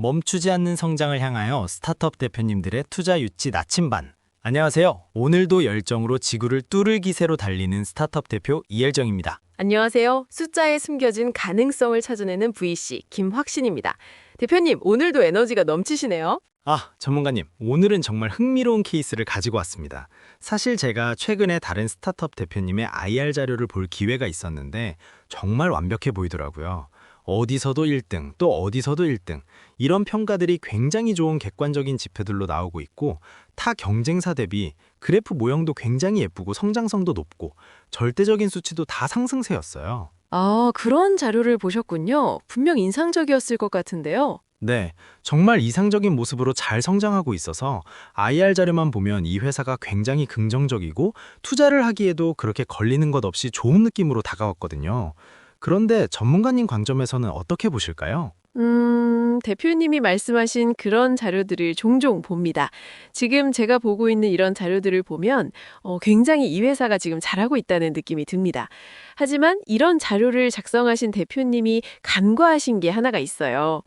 멈추지 않는 성장을 향하여 스타트업 대표님들의 투자 유치 나침반. 안녕하세요. 오늘도 열정으로 지구를 뚫을 기세로 달리는 스타트업 대표 이엘정입니다. 안녕하세요. 숫자에 숨겨진 가능성을 찾아내는 VC 김확신입니다. 대표님, 오늘도 에너지가 넘치시네요. 아, 전문가님. 오늘은 정말 흥미로운 케이스를 가지고 왔습니다. 사실 제가 최근에 다른 스타트업 대표님의 IR 자료를 볼 기회가 있었는데 정말 완벽해 보이더라고요. 어디서도 1등, 또 어디서도 1등. 이런 평가들이 굉장히 좋은 객관적인 지표들로 나오고 있고 타 경쟁사 대비 그래프 모형도 굉장히 예쁘고 성장성도 높고 절대적인 수치도 다 상승세였어요. 아, 그런 자료를 보셨군요. 분명 인상적이었을 것 같은데요. 네, 정말 이상적인 모습으로 잘 성장하고 있어서 IR 자료만 보면 이 회사가 굉장히 긍정적이고 투자를 하기에도 그렇게 걸리는 것 없이 좋은 느낌으로 다가왔거든요. 그런데 전문가님 관점에서는 어떻게 보실까요? 음, 대표님이 말씀하신 그런 자료들을 종종 봅니다. 지금 제가 보고 있는 이런 자료들을 보면 어, 굉장히 이 회사가 지금 잘하고 있다는 느낌이 듭니다. 하지만 이런 자료를 작성하신 대표님이 간과하신 게 하나가 있어요.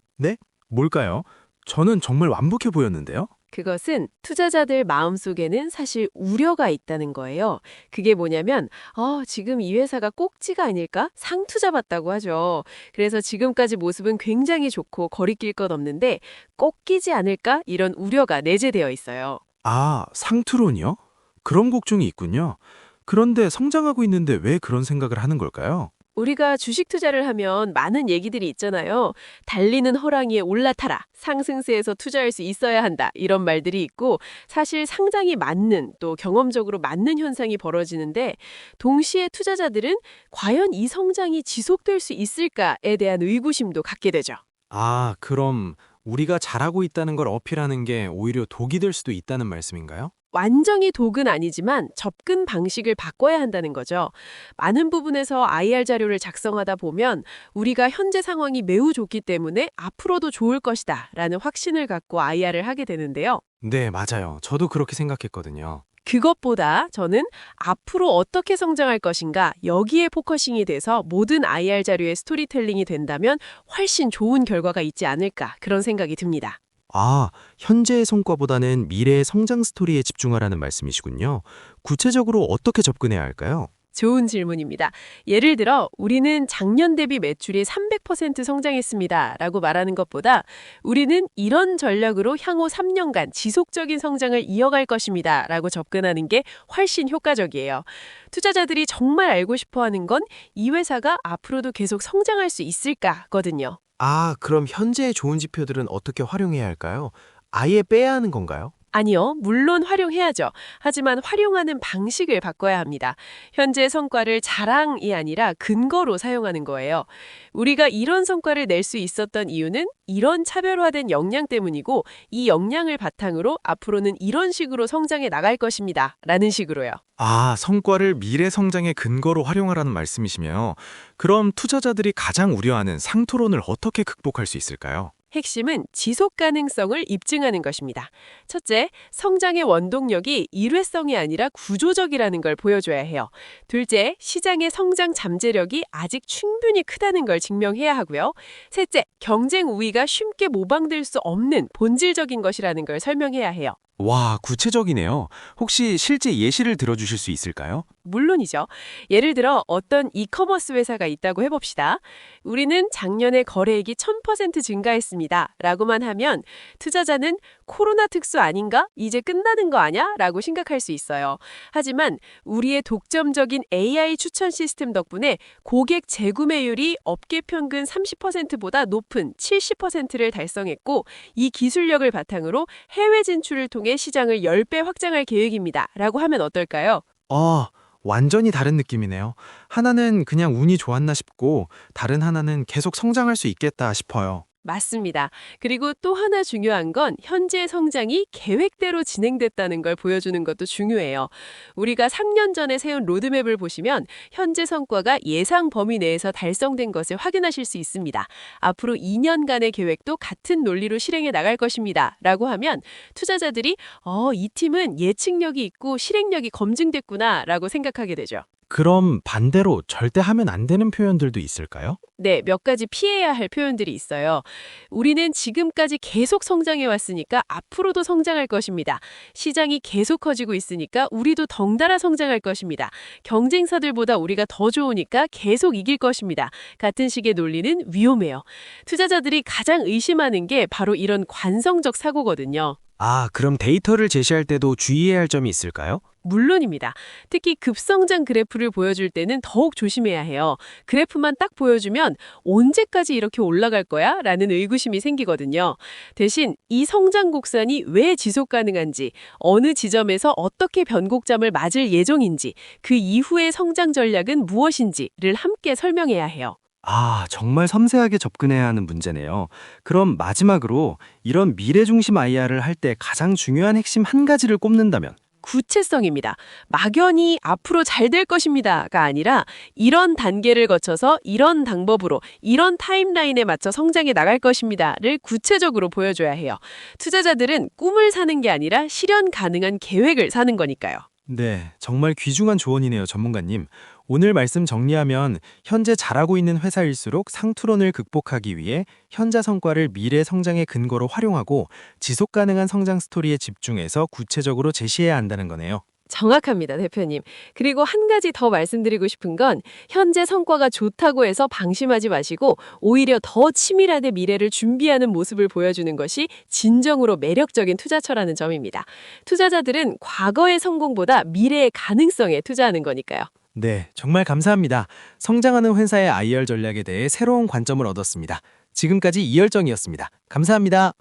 뭘까요? 저는 정말 완벽해 보였는데요. 그것은 투자자들 마음속에는 사실 우려가 있다는 거예요. 그게 뭐냐면, 어, 지금 이 회사가 꼭지가 아닐까? 상투자 받다고 하죠. 그래서 지금까지 모습은 굉장히 좋고 거리낄 것 없는데 꼭 끼지 않을까? 이런 우려가 내재되어 있어요. 아, 상투론이요? 그런 걱정이 있군요. 그런데 성장하고 있는데 왜 그런 생각을 하는 걸까요? 우리가 주식 투자를 하면 많은 얘기들이 있잖아요. 달리는 호랑이에 올라타라. 상승세에서 투자할 수 있어야 한다. 이런 말들이 있고 사실 상장이 맞는 또 경험적으로 맞는 현상이 벌어지는데 동시에 투자자들은 과연 이 성장이 지속될 수 있을까에 대한 의구심도 갖게 되죠. 아, 그럼 우리가 잘하고 있다는 걸 어필하는 게 오히려 독이 될 수도 있다는 말씀인가요? 완전히 독은 아니지만 접근 방식을 바꿔야 한다는 거죠. 많은 부분에서 IR 자료를 작성하다 보면 우리가 현재 상황이 매우 좋기 때문에 앞으로도 좋을 것이다 라는 확신을 갖고 IR을 하게 되는데요. 네, 맞아요. 저도 그렇게 생각했거든요. 그것보다 저는 앞으로 어떻게 성장할 것인가 여기에 포커싱이 돼서 모든 IR 자료의 스토리텔링이 된다면 훨씬 좋은 결과가 있지 않을까 그런 생각이 듭니다. 아, 현재의 성과보다는 미래의 성장 스토리에 집중하라는 말씀이시군요. 구체적으로 어떻게 접근해야 할까요? 좋은 질문입니다. 예를 들어 우리는 작년 대비 매출이 300% 성장했습니다. 라고 말하는 것보다 우리는 이런 전략으로 향후 3년간 지속적인 성장을 이어갈 것입니다. 라고 접근하는 게 훨씬 효과적이에요. 투자자들이 정말 알고 싶어하는 건 이 회사가 앞으로도 계속 성장할 수 있을까거든요. 아, 그럼 현재의 좋은 지표들은 어떻게 활용해야 할까요? 아예 빼야 하는 건가요? 아니요, 물론 활용해야죠. 하지만 활용하는 방식을 바꿔야 합니다. 현재 성과를 자랑이 아니라 근거로 사용하는 거예요. 우리가 이런 성과를 낼 수 있었던 이유는 이런 차별화된 역량 때문이고 이 역량을 바탕으로 앞으로는 이런 식으로 성장해 나갈 것입니다. 라는 식으로요. 아, 성과를 미래 성장의 근거로 활용하라는 말씀이시며 그럼 투자자들이 가장 우려하는 상토론을 어떻게 극복할 수 있을까요? 핵심은 지속 가능성을 입증하는 것입니다. 첫째, 성장의 원동력이 일회성이 아니라 구조적이라는 걸 보여줘야 해요. 둘째, 시장의 성장 잠재력이 아직 충분히 크다는 걸 증명해야 하고요. 셋째, 경쟁 우위가 쉽게 모방될 수 없는 본질적인 것이라는 걸 설명해야 해요. 와, 구체적이네요. 혹시 실제 예시를 들어주실 수 있을까요? 물론이죠. 예를 들어 어떤 이커머스 회사가 있다고 해봅시다. 우리는 작년에 거래액이 1000% 증가했습니다. 라고만 하면 투자자는 코로나 특수 아닌가? 이제 끝나는 거 아냐? 라고 생각할 수 있어요. 하지만 우리의 독점적인 AI 추천 시스템 덕분에 고객 재구매율이 업계 평균 30%보다 높은 70%를 달성했고 이 기술력을 바탕으로 해외 진출을 통해 시장을 10배 확장할 계획입니다. 라고 하면 어떨까요? 아, 완전히 다른 느낌이네요. 하나는 그냥 운이 좋았나 싶고 다른 하나는 계속 성장할 수 있겠다 싶어요. 맞습니다. 그리고 또 하나 중요한 건 현재 성장이 계획대로 진행됐다는 걸 보여주는 것도 중요해요. 우리가 3년 전에 세운 로드맵을 보시면 현재 성과가 예상 범위 내에서 달성된 것을 확인하실 수 있습니다. 앞으로 2년간의 계획도 같은 논리로 실행해 나갈 것입니다. 라고 하면 투자자들이 어, 이 팀은 예측력이 있고 실행력이 검증됐구나 라고 생각하게 되죠. 그럼 반대로 절대 하면 안 되는 표현들도 있을까요? 네, 몇 가지 피해야 할 표현들이 있어요. 우리는 지금까지 계속 성장해 왔으니까 앞으로도 성장할 것입니다. 시장이 계속 커지고 있으니까 우리도 덩달아 성장할 것입니다. 경쟁사들보다 우리가 더 좋으니까 계속 이길 것입니다. 같은 식의 논리는 위험해요. 투자자들이 가장 의심하는 게 바로 이런 관성적 사고거든요. 아, 그럼 데이터를 제시할 때도 주의해야 할 점이 있을까요? 물론입니다. 특히 급성장 그래프를 보여줄 때는 더욱 조심해야 해요. 그래프만 딱 보여주면 언제까지 이렇게 올라갈 거야? 라는 의구심이 생기거든요. 대신 이 성장 곡선이 왜 지속 가능한지, 어느 지점에서 어떻게 변곡점을 맞을 예정인지, 그 이후의 성장 전략은 무엇인지를 함께 설명해야 해요. 아, 정말 섬세하게 접근해야 하는 문제네요. 그럼 마지막으로 이런 미래 중심 IR을 할 때 가장 중요한 핵심 한 가지를 꼽는다면 구체성입니다. 막연히 앞으로 잘 될 것입니다가 아니라 이런 단계를 거쳐서 이런 방법으로 이런 타임라인에 맞춰 성장해 나갈 것입니다를 구체적으로 보여줘야 해요. 투자자들은 꿈을 사는 게 아니라 실현 가능한 계획을 사는 거니까요. 네, 정말 귀중한 조언이네요, 전문가님. 오늘 말씀 정리하면 현재 잘하고 있는 회사일수록 상투론을 극복하기 위해 현자 성과를 미래 성장의 근거로 활용하고 지속 가능한 성장 스토리에 집중해서 구체적으로 제시해야 한다는 거네요. 정확합니다, 대표님. 그리고 한 가지 더 말씀드리고 싶은 건 현재 성과가 좋다고 해서 방심하지 마시고 오히려 더 치밀하게 미래를 준비하는 모습을 보여주는 것이 진정으로 매력적인 투자처라는 점입니다. 투자자들은 과거의 성공보다 미래의 가능성에 투자하는 거니까요. 네, 정말 감사합니다. 성장하는 회사의 IR 전략에 대해 새로운 관점을 얻었습니다. 지금까지 이열정이었습니다. 감사합니다.